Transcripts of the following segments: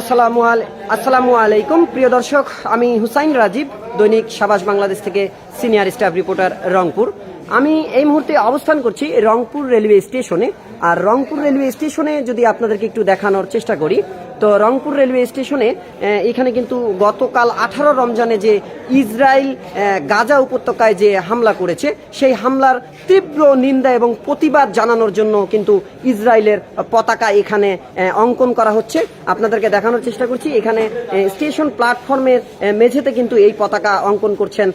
আসসালামু আসসালামু আলাইকুম। প্রিয় দর্শক, আমি হুসাইন রাজীব, দৈনিক সাবাস বাংলাদেশ থেকে সিনিয়র স্টাফ রিপোর্টার রংপুর। আমি এই মুহূর্তে অবস্থান করছি রংপুর রেলওয়ে স্টেশনে। আর রংপুর রেলওয়ে স্টেশনে যদি আপনাদেরকে একটু দেখানোর চেষ্টা করি তো রংপুর রেলওয়ে স্টেশনে এখানে কিন্তু গতকাল আঠারো রমজানে যে ইসরায়েল গাজা উপত্যকায় যে হামলা করেছে, সেই হামলার তীব্র নিন্দা এবং প্রতিবাদ জানানোর জন্য কিন্তু ইসরায়েলের পতাকা এখানে অঙ্কন করা হচ্ছে। আপনাদেরকে দেখানোর চেষ্টা করছি, এখানে স্টেশন প্ল্যাটফর্মের মেঝেতে কিন্তু এই পতাকা অঙ্কন করছেন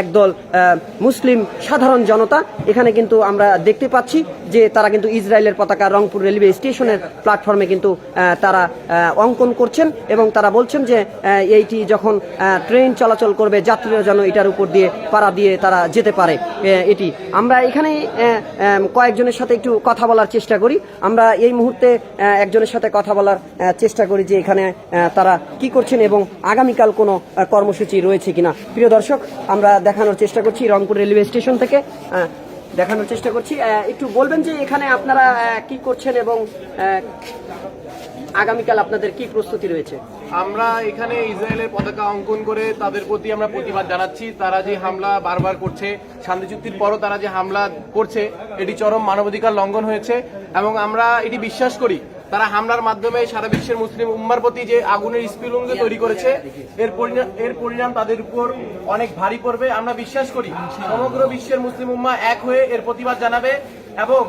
একদল মুসলিম সাধারণ জনতা। এখানে কিন্তু আমরা দেখতে পাচ্ছি যে তারা কিন্তু ইসরায়েলের পতাকা রংপুর রেলওয়ে স্টেশনের প্ল্যাটফর্মে কিন্তু তারা অঙ্কন করছেন এবং তারা বলছেন যে এইটি যখন ট্রেন চলাচল করবে, যাত্রীরা যেন এটার উপর দিয়ে পাড়া দিয়ে তারা যেতে পারে এটি। আমরা এখানে কয়েকজনের সাথে একটু কথা বলার চেষ্টা করি। আমরা এই মুহূর্তে একজনের সাথে কথা বলার চেষ্টা করি যে এখানে তারা কি করছেন এবং আগামীকাল কোনো কর্মসূচি রয়েছে কিনা। প্রিয় দর্শক, আমরা দেখানোর চেষ্টা করছি রংপুর রেলওয়ে স্টেশন থেকে। দেখানোর চেষ্টা করছি। একটু বলবেন যে এখানে আপনারা কি করছেন এবং আগামীকাল আপনাদের কি প্রস্তুতি রয়েছে? আমরা এখানে ইসরায়েলের পতাকা অঙ্কন করে তাদের প্রতি আমরা প্রতিবাদ জানাচ্ছি। তারা যে হামলা বারবার করছে, শান্তি চুক্তির পরও তারা যে হামলা করছে, এটি চরম মানবাধিকার লঙ্ঘন হয়েছে এবং আমরা এটি বিশ্বাস করি, তারা হামলার মাধ্যমে সারা বিশ্বের মুসলিম উম্মার প্রতি যে আগুনের স্পিলুঙ্গে তৈরি করেছে, এর পরিণাম এর পরিণাম তাদের উপর অনেক ভারী পড়বে। আমরা বিশ্বাস করি, সমগ্র বিশ্বের মুসলিম উম্মা এক হয়ে এর প্রতিবাদ জানাবে এবং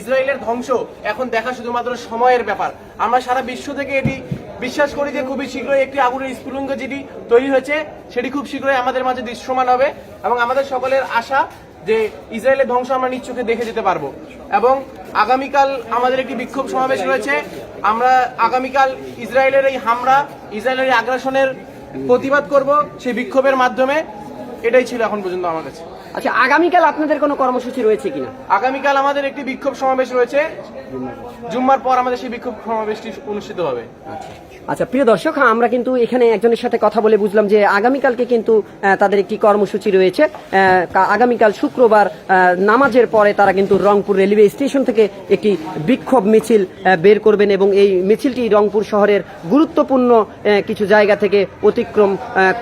ইসরায়েলের ধ্বংস এখন দেখা শুধুমাত্র সময়ের ব্যাপার। আমরা সারা বিশ্ব থেকে এটি বিশ্বাস করি যে খুবই শীঘ্রই একটি আগুনের স্ফুলঙ্গ যেটি তৈরি হয়েছে সেটি খুব শীঘ্রই আমাদের মাঝে দৃশ্যমান হবে এবং আমাদের সকলের আশা যে ইসরায়েলের ধ্বংস আমরা নিজ চোখে দেখে যেতে পারব। এবং আগামীকাল আমাদের একটি বিক্ষোভ সমাবেশ রয়েছে। আমরা আগামীকাল ইসরায়েলের এই হামলা ইসরায়েলের এই আগ্রাসনের প্রতিবাদ করব সেই বিক্ষোভের মাধ্যমে। এটাই ছিল এখন পর্যন্ত আমার কাছে। আচ্ছা আগামীকাল আপনাদের কোনো কর্মসূচি রয়েছে কিনা? আগামীকাল আমাদের একটি বিক্ষোভ সমাবেশ রয়েছে। জুম্মার পর আমাদের সেই বিক্ষোভ সমাবেশটি অনুষ্ঠিত হবে। আচ্ছা প্রিয় দর্শক হ্যাঁ, আমরা কিন্তু এখানে একজনের সাথে কথা বলে বুঝলাম যে আগামীকালকে কিন্তু তাদের একটি কর্মসূচি রয়েছে। আগামীকাল শুক্রবার নামাজের পরে তারা কিন্তু রংপুর রেলওয়ে স্টেশন থেকে একটি বিক্ষোভ মিছিল বের করবেন এবং এই মিছিলটি রংপুর শহরের গুরুত্বপূর্ণ কিছু জায়গা থেকে অতিক্রম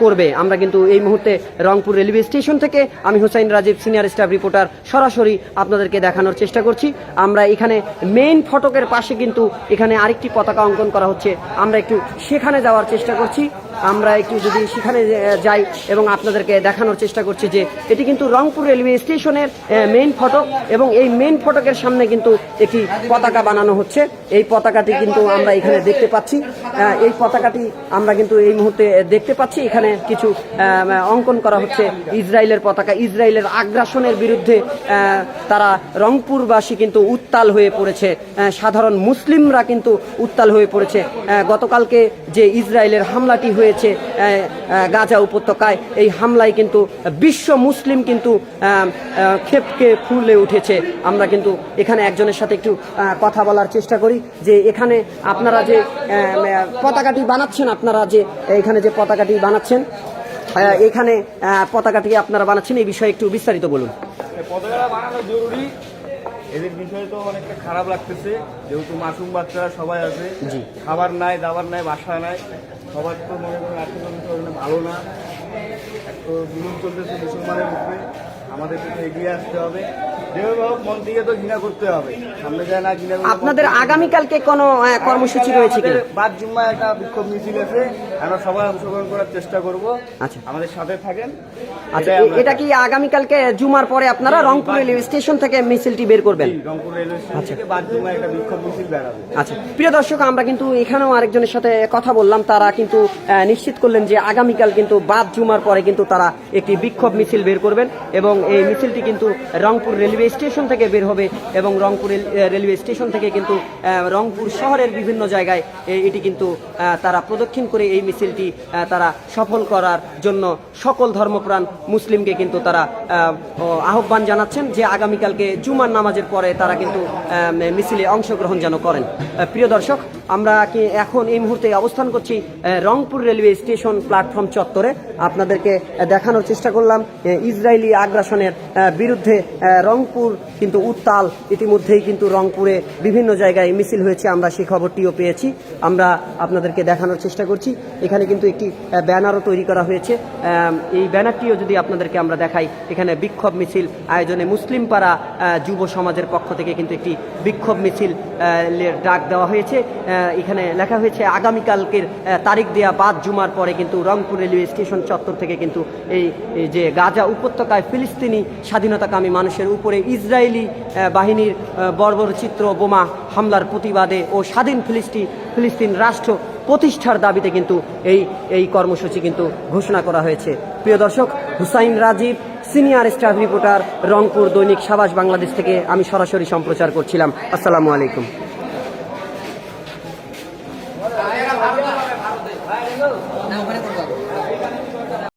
করবে। আমরা কিন্তু এই মুহূর্তে রংপুর রেলওয়ে স্টেশন থেকে আমি Hossain Rajib senior staff reporter সরাসরি আপনাদেরকে দেখানোর চেষ্টা করছি। আমরা এখানে মেইন ফটকের পাশে কিন্তু এখানে আরেকটি পতাকা অঙ্কন করা হচ্ছে। আমরা একটু সেখানে যাওয়ার চেষ্টা করছি। আমরা একটু যদি সেখানে যাই এবং আপনাদেরকে দেখানোর চেষ্টা করছি যে এটি কিন্তু রংপুর রেলওয়ে স্টেশনের মেইন ফটক এবং এই মেইন ফটকের সামনে কিন্তু একটি পতাকা বানানো হচ্ছে। এই পতাকাটি কিন্তু আমরা এখানে দেখতে পাচ্ছি। এই পতাকাটি আমরা কিন্তু এই মুহূর্তে দেখতে পাচ্ছি। এখানে কিছু অঙ্কন করা হচ্ছে ইসরায়েলের পতাকা। ইসরায়েলের আগ্রাসনের বিরুদ্ধে তারা রংপুরবাসী কিন্তু উত্তাল হয়ে পড়েছে। সাধারণ মুসলিমরা কিন্তু উত্তাল হয়ে পড়েছে। গতকালকে যে ইসরায়েলের হামলাটি হয়েছে গাজা উপত্যকায়, এই হামলায় কিন্তু বিশ্ব মুসলিম কিন্তু ক্ষেপকে ফুলে উঠেছে। আমরা কিন্তু এখানে একজনের সাথে একটু কথা বলার চেষ্টা করি যে এখানে আপনারা যে পতাকাটি বানাচ্ছেন, আপনারা যে, এখানে যে পতাকাটি বানাচ্ছেন এখানে পতাকাটি আপনারা বানাচ্ছেন, এই বিষয়ে একটু বিস্তারিত বলুন। পতাকা বানানো জরুরি। এদের বিষয়ে তো অনেকটা খারাপ লাগতেছে। যেহেতু মাসুম বাচ্চারা সবাই আছে। খাবার নাই দাবার নাই বাসা নাই। সবার তো মনে করেন আর্থিক ভালো না। তো জুলুম চলতেছে মুসলমানের উপরে এগিয়ে আসতে হবে। আপনাদের আগামীকালকে কোনো কর্মসূচি রয়েছে কিনা বাদ জুম্মা একটা বিক্ষোভ মিছিল আছে। আমরা সবাই অংশগ্রহণ করার চেষ্টা করব। আচ্ছা। আমাদের সাথে থাকেন। আচ্ছা এটাই এ- আমরা এটা কি আগামীকালকে জুমার পরে আপনারা রংপুর রেলওয়ে স্টেশন থেকে মিছিলটি বের করবেন? রংপুর রেলওয়ে স্টেশন থেকে বাদ জুম্মা একটা বিক্ষোভ মিছিল বেড়াবে আচ্ছা প্রিয় দর্শক আমরা কিন্তু এখানেও আরেকজনের সাথে কথা বললাম। তারা কিন্তু নিশ্চিত করলেন যে আগামীকাল কিন্তু বাদ জুমার পরে কিন্তু তারা একটি বিক্ষোভ মিছিল বের করবেন এবং এই মিছিলটি কিন্তু রংপুর রেলওয়ে স্টেশন থেকে বের হবে এবং রংপুর রেলওয়ে স্টেশন থেকে কিন্তু রংপুর শহরের বিভিন্ন জায়গায় এটি কিন্তু তারা প্রদক্ষিণ করে এই মিছিলটি তারা সফল করার জন্য সকল ধর্মপ্রাণ মুসলিমকে কিন্তু তারা আহ্বান জানাচ্ছেন যে আগামীকালকে জুমার নামাজের পরে তারা কিন্তু মিছিলে অংশগ্রহণ যেন করেন। প্রিয় দর্শক আমরা কি এখন এই মুহূর্তে অবস্থান করছি রংপুর রেলওয়ে স্টেশন প্ল্যাটফর্ম চত্বরে। আপনাদেরকে দেখানোর চেষ্টা করলাম ইসরায়েলি আগ্রাসনের বিরুদ্ধে রংপুর কিন্তু উত্তাল। ইতিমধ্যেই কিন্তু রংপুরে বিভিন্ন জায়গায় মিছিল হয়েছে, আমরা সেই খবরটিও পেয়েছি। আমরা আপনাদেরকে দেখানোর চেষ্টা করছি। এখানে কিন্তু একটি ব্যানারও তৈরি করা হয়েছে। এই ব্যানারটিও যদি আপনাদেরকে আমরা দেখাই, এখানে বিক্ষোভ মিছিল আয়োজনে মুসলিম পাড়া যুব সমাজের পক্ষ থেকে কিন্তু একটি বিক্ষোভ মিছিল ডাক দেওয়া হয়েছে। এখানে লেখা হয়েছে আগামীকালকের তারিখ দেয়া বাদ জুমার পরে কিন্তু রংপুর রেলওয়ে স্টেশন চত্বর থেকে কিন্তু এই যে গাজা উপত্যকায় ফিলিস্তিনি স্বাধীনতাকামী মানুষের উপরে ইসরায়েলি বাহিনীর আহ, বর্বর চিত্র বোমা হামলার প্রতিবাদে ও স্বাধীন ফিলিস্তি ফিলিস্তিন রাষ্ট্র প্রতিষ্ঠার দাবিতে কিন্তু এই এই কর্মসূচি কিন্তু ঘোষণা করা হয়েছে। প্রিয় দর্শক Hussain Rajib senior staff reporter Rangpur Dainik Sabash Bangladesh থেকে আমি সরাসরি সম্প্রচার করছিলাম। আসসালামু আলাইকুম।